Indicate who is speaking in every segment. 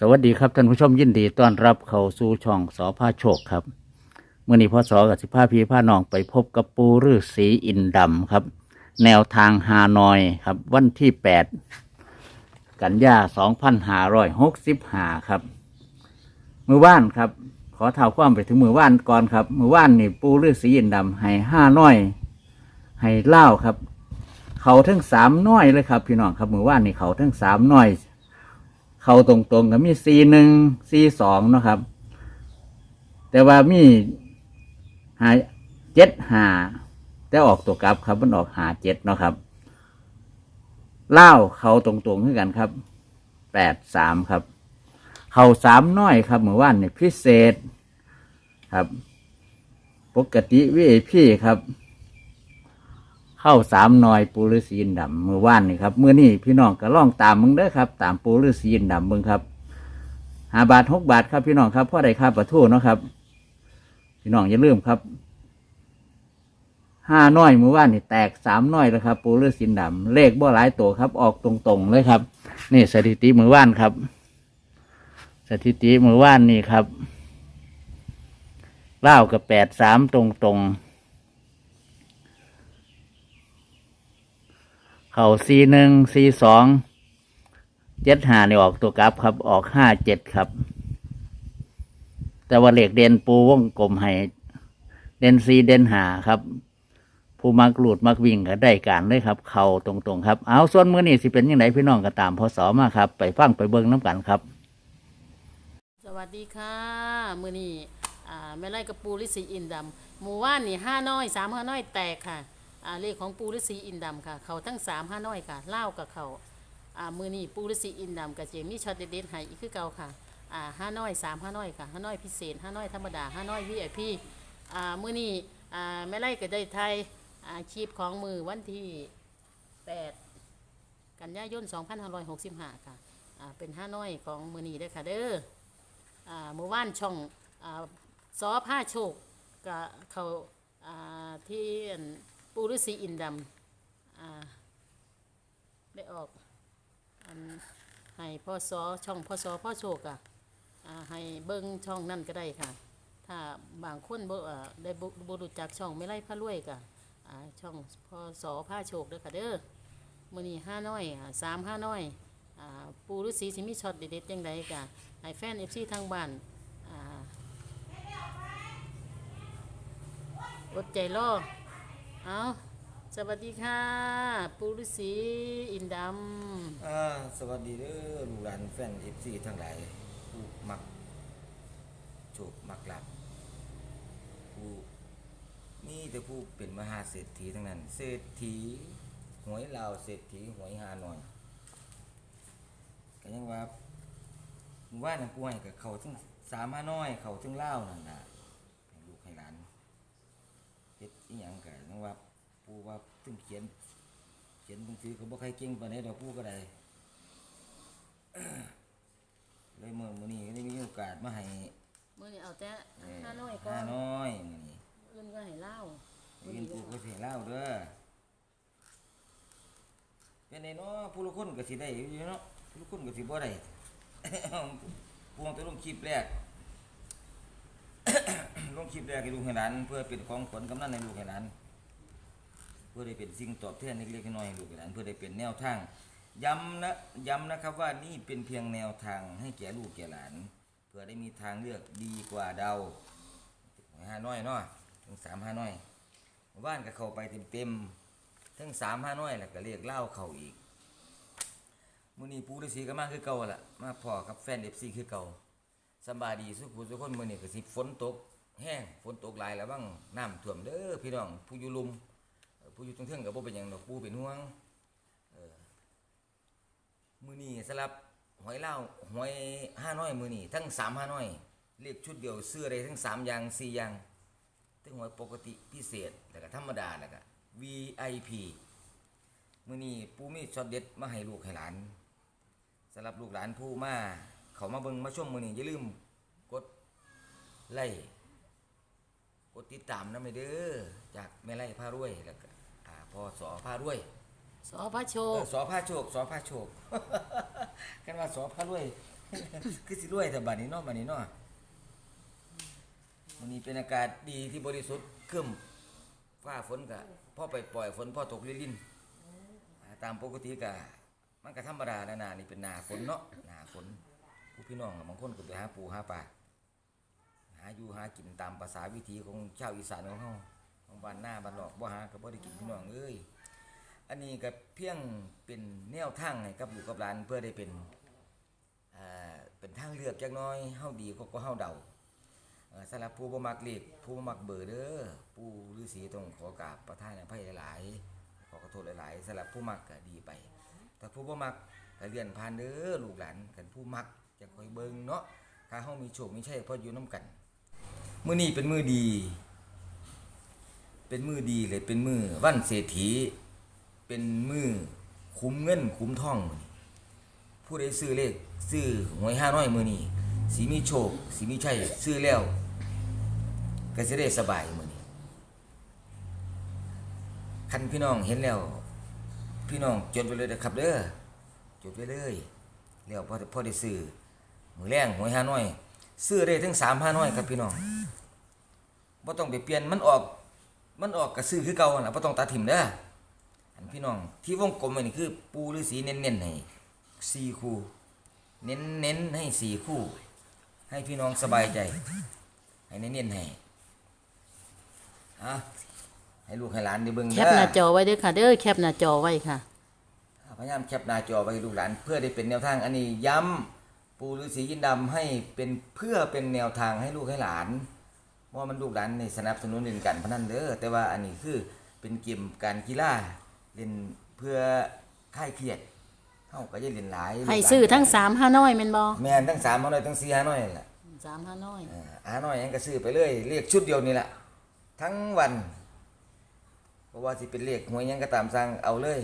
Speaker 1: สวัสดีครับท่านผู้ชมยินดีต้อนรับเข้าสู่ช่องสอพาโชคครับเมื่อนี้พ่อสอกับสิพาพีพานองไปพบกับปูฤาษีอินดำครับ แนวทางฮานอยครับ วันที่แปดกันยาสองพันห้าร้อยหกสิบห้าครับ มือว่านครับ ขอเท่าความไปถึงมือว่านก่อนครับ มือว่านนี่ปูฤาษีอินดำให้ห้าน้อย ให้เล่าครับ เขาทั้งสามน้อยเลยครับ พี่น้องครับมือว่านนี่เขาทั้งสามน้อย เขาตรงๆก็มีซีหนึ่งซีสองเนาะครับ แต่ว่ามีหาเจ็ดหาแต่ออกตัวกลับครับ มันออกหาเจ็ดเนาะครับเล่าเขาตรงๆขึ้นกันครับแปดสามครับ เขาสามน้อยครับเหมือนว่านเนี่ยพิเศษครับ ปกติวีพี่ครับ เข้าสามนอยปูฤาษีอินดำมือว่านนี่ครับมือนี่พี่น้องก็ล่องตามมึงเด้อครับ ตามปูฤาษีอินดำมึงครับหาบาทหกบาทครับพี่น้องครับพ่อได้ค่าประทูเนาะครับ พี่น้องอย่าลืมครับห้าน้อยมือว่านนี่แตกสามน้อยแล้วครับ ปูฤาษีอินดำเลขบ่หลายตัวครับ ออกตรงๆเลยครับ นี่สถิติมือว่านครับ สถิติมือว่านนี่ครับเล่ากับแปดสามตรงๆ เข่าซีหนึ่งซีสองเจ็ดหาเนี่ยออกตัวกราฟครับ ออกห้าเจ็ดครับ แต่ว่าเหล็กเด่นปูวงกลมให้เด่นซีเด่นหาครับ ผู้มักหลุดมักวิ่งก็ได้การเลยครับ เข่าตรงๆครับ เอาส่วนมือนี่สิเป็นยังไงพี่น้องก็ตามพศมาครับ ไปฟังไปเบิ้งน้ำกันครับ
Speaker 2: สวัสดีค่ะ มือนี้อ่าแม่ไล่กับปูฤาษีอินดำหมู่ว่านนี่ห้าน้อยสามห้าน้อยแตกค่ะ อ่าเลขของปูฤาษีอินดำค่ะ เขาทั้งสามห้าน้อยค่ะเล่ากับเขาอ่ามือนี้ปูฤาษีอินดำกับเจมี่ช็อตเด็ดๆให้อีกคือเก่าค่ะอ่าห้าน้อยสามห้าน้อยค่ะห้าน้อยพิเศษห้าน้อยธรรมดาห้าน้อยวีไอพี่อ่ามือนี้อ่าแม่ไล่ก็ได้ไทยอ่าคลิปของมือวันที่แปดกันยายน2565 ค่ะอ่าเป็นห้าน้อยของมือนี้เด้ค่ะเด้ออ่าเมื่อวานช่องอาซอผ้าโชคกับเขาอ่าที่ ปูฤาษีอินดำอ่าได้ออกอันให้พ่อซอช่องพ่อซอพ่อโชคอะอ่าให้เบิ้งช่องนั่นก็ได้ค่ะ ถ้าบางคนบ่อ่าได้บ่บ่รู้จักช่องไม่ไล่พระรวยกะอ่าช่องพ่อซอผ้าโชคเด้อค่ะเด้อมื้อนี้ห้าน้อยอ่าสามห้าน้อยอ่าปูฤาษีสิมีช็อตเด็ดๆจังไดกะให้แฟนเอฟซีทางบ้านอ่าอดใจรอ เอาสวัสดีค่ะปูฤาษีอินด
Speaker 3: อ่าสวัสดีเด้อลูกหลานแฟนเอฟซีทั้งหลายผู้มักโชคมักหลับผู้นี่แต่ผู้เป็นมหาเศรษฐีทั้งนั้น เศรษฐีหวยลาวเศรษฐีหวยฮานอยก็ยังว่าหมู่านน่ะป่วยกับเขาทั้งสามห้าน้อย เขาทั้งเล่าวนั่นนะให้ลูกให้หลานเฮ็ดอีหยังกัน ว่าผู้ว่าถึงเขียน เขียนหนังสือเขาบ่ใครเก่งปานใดดอกผู้ก็ได้เลยเมื่อมื้อนี้ได้มีโอกาสมาให้ำ
Speaker 2: มื่อนี้เอาแต่
Speaker 3: เอ่อ
Speaker 2: ห้าน้อยก็
Speaker 3: ห้าน้อยมื้อนี้
Speaker 2: อื่นก็ให้เล่า
Speaker 3: ได้ยินปู่ก็สิให้เล่าเด้อเป็นไดเนาะผู้ละคนก็สิได้อยู่เนาะผู้ละคนก็สิบ่ได้พวงแตัวลงคลิปแรก ลงคลิปแรกให้ลูกให้หลานเพื่อเป็นของขวัญกำนันให้ลูกให้หลานเพื่อได้เป็นสิ่งตอบแทนเล็กๆน้อยๆให้ลูกหลานเพื่อได้เป็นแนวทางย้ำนะย้ำนะครับว่านี่เป็นเพียงแนวทางให้แก่ลูกแก่หลาน เพื่อได้มีทางเลือกดีกว่าเดาห้าน้อยเนาะถึงสามห้าน้อยบ้านก็เข้าไปเต็มๆทั้งสามห้าน้อยแล้วก็เรียกเล่าเข้าอีกมื้อนี้ปูฤาษีก็มาคือเก่าล่ะมาพอกับแฟน FC คือเก่าสบายดีสุขผู้ทุกคนมื้อนี้ก็สิฝนตกแห้งฝนตกหลายแล้วบ้างน้ำท่วมเด้อพี่น้องผู้อยู่ลุมเอ่อ ผู้อยู่ตรงเทิงกับบ่เป็นหยังดอกผู้เป็นห่วงเออมือนี้สลับหอยเล่าหอยห้าน้อยมือนี้ทั้งสามห้าน้อยเรียกชุดเดียวซื้ออะไรทั้งสามอย่างสี่อย่างทั้งหอยปกติพิเศษแล้วก็ธรรมดาแล้วก็ VIP มือนี้ปูมีช็อตเด็ดมาให้ลูกให้หลานสำหรับลูกหลานผู้มาเขามาเบิ่งมาชมมือนี้อย่าลืมกดไลค์กดติดตามนะไม่เด้อจากแม่ไร่ผ้ารวยแล้วก็ พอสอผ้ารวย
Speaker 2: สอพระโช
Speaker 3: เอ
Speaker 2: ค
Speaker 3: อสอผ้าโชคสอผ้าโชค กันว่าสอผ้ารวย คือสิรวยแต่บัดนี้เนาะบัดนี้เนาะวันนี้เป็นอากาศดีที่บริสุทธิ์ครึ้มฟ้าฝนก็พ่อไปปล่อยฝนพ่อตกลิลินอ่าตามปกติก็มันก็ธรรมดานะนานี่เป็นหนาฝนเนาะหนาฝนผู้พี่น้องบางคนก็ไปหาปูหาปลาหาอยู่หากินตามภาษาวิถีของชาวอีสานของเฮา ของบ้านหน้าบ้านหลอกบ่หาก็บ่ได้กินพี่น้องเอ้ยอันนี้ก็เพียงเป็นแนวทางให้กับลูกกับหลานเพื่อได้เป็นอ่าเป็นทางเลือกจักหน้อยเฮาดีก็ก็เฮาเดาเอ่อสำหรับผู้บ่มักเลขผู้บ่มักเบอร์เด้อผู้ฤาษีต้องขอกราบประทานอภัยหลายๆขอขอโทษหลายๆสำหรับผู้มักก็ดีไป แต่ผู้บ่มักก็เลื่อนผ่านเด้อลูกหลานกันผู้มักจะคอยเบิ่งเนาะถ้าเฮามีโชคมีชัยเพราะอยู่นํกัน มื้อนี้เป็นมื้อดี เป็นมือดีเลยเป็นมือวันเศรษฐี เป็นมือคุ้มเงินคุ้มทอง ผู้ใดซื้อเลขซื้อหวยห้าน้อยมือนี้สีมีโชคสีมีชัยซื้อแล้วก็จะได้สบายมือนี้คันพี่น้องเห็นแล้ว พี่น้องจดไว้เลยนะครับเด้อจดไว้เลยแล้วพอพอได้ซื้อมือแรงหวยห้าน้อย ซื้อได้ถึงสามห้าน้อยครับพี่น้องบ่ต้องไปเปลี่ยนมันออก มันออกก็ซื้อคือเก่าหั่นล่ะบ่ต้องตัดถิ่มเด้ออันพี่น้องที่วงกลมไว้นี่คือ ปูฤาษีเน้นๆให้สี่คู่ เน้นๆให้สี่คู่ ให้พี่น้องสบายใจ ให้เน้นๆให้อะให้ลูกให้หลานได้เบิ่ง
Speaker 2: แค
Speaker 3: เด้
Speaker 2: ปหน้าจ
Speaker 3: อ
Speaker 2: อไว้เด้อค่ะ เด้อแคปหน้าจอไว้ค่ะ
Speaker 3: พยายามแคปหน้าจอไว้ให้ลูกหลาน เพื่อได้เป็นแนวทาง อันนี้ย้ำปูฤาษียินดำให้เป็นเพื่อเป็นแนวทางให้ลูกให้หลานเพราะ ว่ามันลูกหลานในสนับสนุนเล่นกันพนันเด้อแต่ว่าอันนี้คือเป็นเกมการกีฬาเล่นเพื่อคลายเครียดเฮาก็จะเล่นหลายลูกลาน
Speaker 2: ให้ซื้อทั้งสามห้าน้อยแม่นบ่
Speaker 3: แม่นทั้งสามฮาน้อยทั้งสี่ฮาน้อยนั่นแหละ
Speaker 2: สามห้าน้อย
Speaker 3: เออฮาน้อยยังก็ซื้อไปเลยเลขชุดเดียวนี่แหละทั้งวันเพราะว่าสิเป็นเลขหวยหยังก็ตามสั่งเอาเลย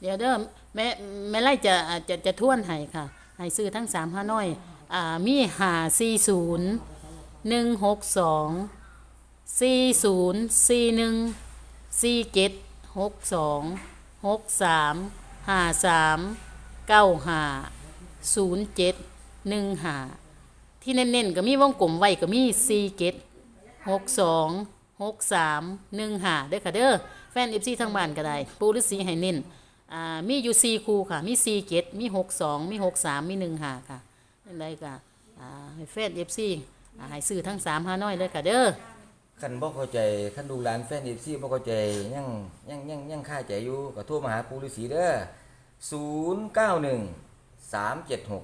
Speaker 2: เดี๋ยวเด้อแม่แม่ไล่จะจะจะทวนให้ค่ะให้ซื้อทั้งสามห้าน้อยอ่ามีห้าสี่ศูนย์ หนึ่งหกสองสี่ศูนย์สี่หนึ่งสี่เจ็ดหกสองหกสามห้าสามเก้าห้าศูนย์เจ็ดหนึ่งห้าที่เน้นๆก็มีวงกลมไว้ก็มีสี่เจ็ดหกสองหกสามหนึ่งห้าเด้อค่ะเด้อแฟนเอฟซีทางบ้านก็ได้ ปูฤาษีให้เน้นอ่ามีอยู่สี่คู่ค่ะ มีสี่เจ็ดมีหกสองมีหกสามมีหนึ่งห้าค่ะนั่นได้ก็อ่าให้แฟนเอฟซี ให้ซื้อทั้งสามห้าน้อยเลยค่ะเด้อ
Speaker 3: คันบ่เข้าใจคันดูร้านแฟน FC บ่เข้าใจยังยังยังยังค่าใจอยู่ก็โทรมาหาปู่ฤาษีเด้อ091 376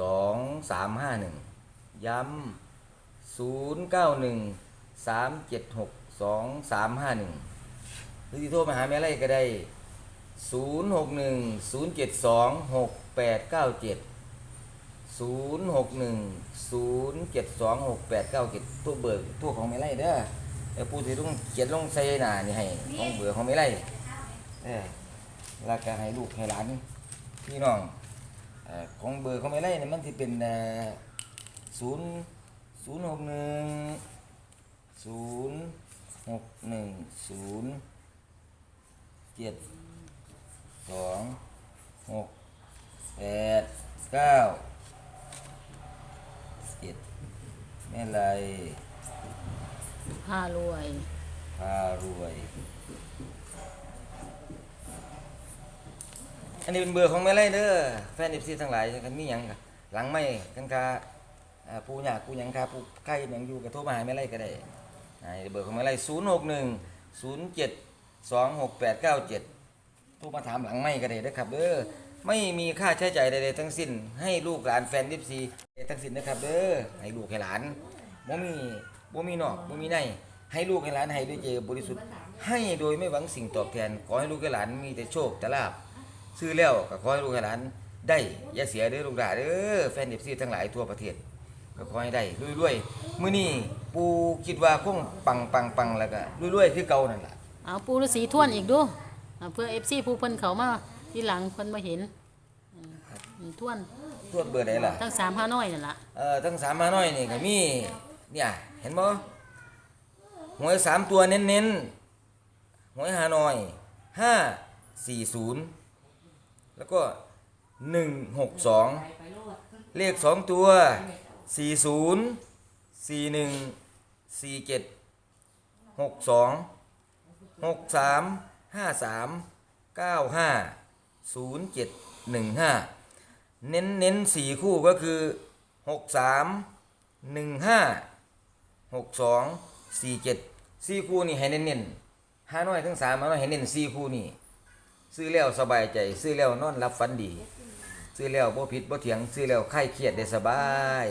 Speaker 3: 2351 ย้ำ091 376 2351 หรือสิโทรมาหาแม่ไรก็ได้ 061 072 6897 ศูนย์หกหนึ่งศูนย์เจ็ดสองหกแปดเก้าเจ็ดตัวเบิกตัวของไม่ไล่เด้อเดี๋ยวปูที่ต้องเขียนลงใส่หน้านี่ให้ของเบื่อของไม่ไล่เออแล้วก็ให้ลูกให้หลานพี่น้องเอ่อของเบอร์ของไม่ไล่เนี่ยมันที่เป็นศูนย์ศูนย์หกหนึ่งศูนย์หกหนึ่งศูนย์เจ็ดสองหกแปดเก้า เจ็ด แม่ไร
Speaker 2: ห้ารวย
Speaker 3: พารวย อันนี้เป็นเบอร์ของแม่ไรเด้อแฟนเอฟซีทั้งหลายกันมีหยังกะหลังไม่กันคาอ่าปูหยากูหยังคาปูใกล้หยังอยู่กับโทรมาหาแม่ไรก็ได้อ่าเบอร์ของแม่ไรศูนย์หกหนึ่งศูนย์เจ็ดสองหกแปดเก้าเจ็ดโทรมาถามหลังไม่ก็ได้นะครับเด้อ ไม่มีค่าใช้จ่ายใดๆทั้งสิ้น ให้ลูกหลานแฟนเอฟซีทั้งสิ้นนะครับเด้อให้ลูกให้หลานบ่มีบ่มีนอกบ่มีในให้ลูกให้หลานให้ด้วยใจบริสุทธิ์ ให้โดยไม่หวังสิ่งตอบแทน ขอให้ลูกให้หลานมีแต่โชคแต่ลาภซื้อแล้วก็ขอให้ลูกให้หลานได้อย่าเสียเด้อลูกหลานเด้อแฟนเอฟซีทั้งหลายทั่วประเทศก็ขอให้ได้รวยๆมื้อนี้ปูคิดว่าคงปังปังปังแล้วก็รวยๆคือเก่านั่นล่ะ
Speaker 2: เอาปูฤาษีท่วนอีกดูเพื่อเอฟซีผู้เพิ่นเขามา ที่หลังเพิ่นมาเห็นอืมทวน
Speaker 3: ตรวจเบอร์ใดล่ะ
Speaker 2: ทั้งสามห้าน้อยนั่นละ
Speaker 3: เอ่อทั้งสามมาน้อยนี่ก็มีเนี่ยเห็นบ่หวยสามตัวเน้นๆหวยหาน้อยห้าสี่ศูนย์แล้วก็หนึ่งหกสองเลขสองตัวสี่ศูนย์สี่หนึ่งสี่เจ็ดหกสองหกสามห้าสามเก้าห้า ศูนย์เจ็ดหนึ่งห้าเน้นเน้นสี่คู่ก็คือหกสามหนึ่งห้าหกสองสี่เจ็ดสี่คู่นี่ให้เน้นเน้นห้าน้อยทั้งสามห้าน้อยให้เน้นสี่คู่นี่ซื้อแล้วสบายใจ ซื้อแล้วนอนรับฝันดี ซื้อแล้วบ่ผิดบ่เถียง ซื้อแล้วคลายเครียดได้สบาย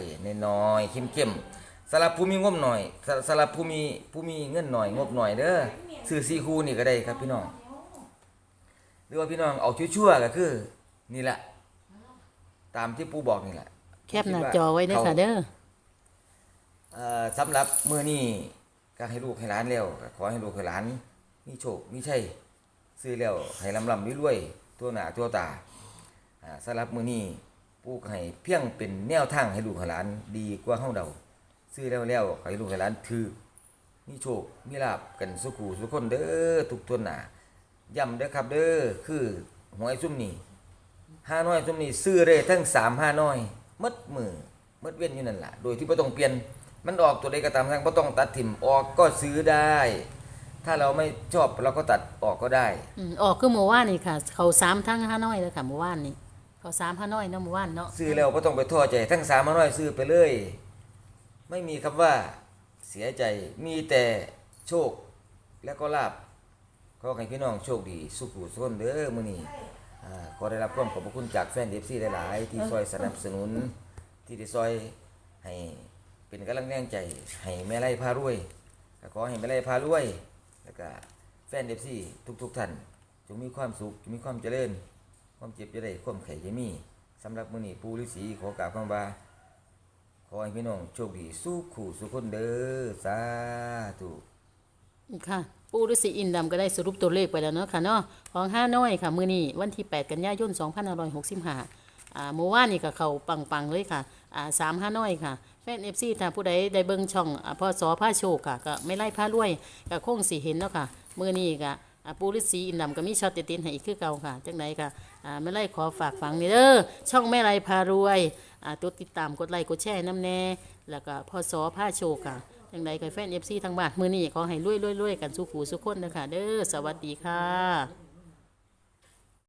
Speaker 3: น้อยเข้มๆสำหรับผู้มีงบหน่อยสสำหรับผู้มีผู้มีเงินหน่อยงบหน่อยเด้อซื้อซีคูนี่ก็ได้ครับพี่น้อง หรือว่าพี่น้องเอาชั่วๆก็คือ นี่แหละ ตามที่ปู่บอกนี่แหละ
Speaker 2: แคปหน้าจอไว้เด้อค่ะเด้อ
Speaker 3: เอ่อสำหรับมื้อนี้ก็ให้ลูกให้หลานแล้วก็ขอให้ลูกให้หลานมีโชคมีชัยซื้อแล้วให้ลำลำรวยๆทั่วหน้าทั่วตาอ่าสำหรับมื้อนี้ปู่ก็ให้เพียงเป็นแนวทางให้ลูกให้หลานดีกว่าเฮาเดาซื้อแล้วแล้วให้ลูกให้หลานถือมีโชคมีลาบกันสุขูสุขคนเด้อทุกทวนหน้า ย้ำเด้อครับเด้อคือหวยซุ่มนี้ห้าน้อยซุ่มนี้ซื้อได้ทั้ง3 5น้อยหมดมือหมดเว้นอยู่นั่นล่ะโดยที่บ่ต้องเปลี่ยนมันออกตัวใดก็ตามทางบ่ต้องตัดถิ่มออกก็ซื้อได้ ถ้าเราไม่ชอบเราก็ตัดออกก็ได้
Speaker 2: อืมออกคือหมู่ว่านนี่ค่ะ เขาสามทั้งห้าน้อยเลยค่ะหมู่ว่านนี่เขาสามห้าน้อยเนาะหมู่ว่านเนาะ
Speaker 3: ซื้อแล้วก็ต้องไปท้อใจทั้งสามมาน้อยซื้อไปเลย ไม่มีคำว่าเสียใจมีแต่โชคและก็ลาบ ขอให้พี่น้องโชคดี สุขุสุนเด้อมื้อนี้อ่าขอได้รับความขอบพระคุณจากแฟนเอฟซีหลายๆ ที่ซอยสนับสนุน ที่ได้ซอยให้เป็นกำลังแรงใจให้แม่ไล่พารวยก็ขอให้แม่ไล่พารวย แล้วก็แฟนเอฟซีทุก ๆ ท่านจงมีความสุขจงมีความเจริญ ความเจ็บจะได้ความไข่จะมีสำหรับมื้อนี้ปูฤาษีขอกราบคำว่าขอให้พี่น้องโชคดีสู้ขู่สุขคนเด้อสาธุ
Speaker 2: ค่ะ ปูฤาษีอินดำก็ได้สรุปตัวเลขไปแล้วเนาะค่ะเนาะของห้าน้อยค่ะมื้อนี้วันที่ 8 กันยายน2565อ่าเมื่อวานนี่ก็เข้าปังๆเลยค่ะอ่าสามห้าน้อยค่ะแฟน FC ถ้าผู้ใดได้เบิ่งช่องอ่าพศผ้าโชคค่ะ ก็ไม่ไล่ผ้ารวยก็คงสิเห็นเนาะค่ะมื้อนี้ก็ปูฤาษีอินดำก็มีช็อตเด็ดๆให้อีกคือเก่าค่ะจังไดก็อ่าไม่ไล่ขอฝากฝังนี่เด้อช่องแม่ไล่พารวยอ่าตัวติดตามกดไลค์กดแชร์น้ำแน่แล้วก็พศผ้าโชคค่ะ จังไรก็แฟนเอฟซีทางบ้าน มือนี้ขอให้รวยๆๆกันสุขหูสุขคนนะคะเด้อสวัสดีค่ะ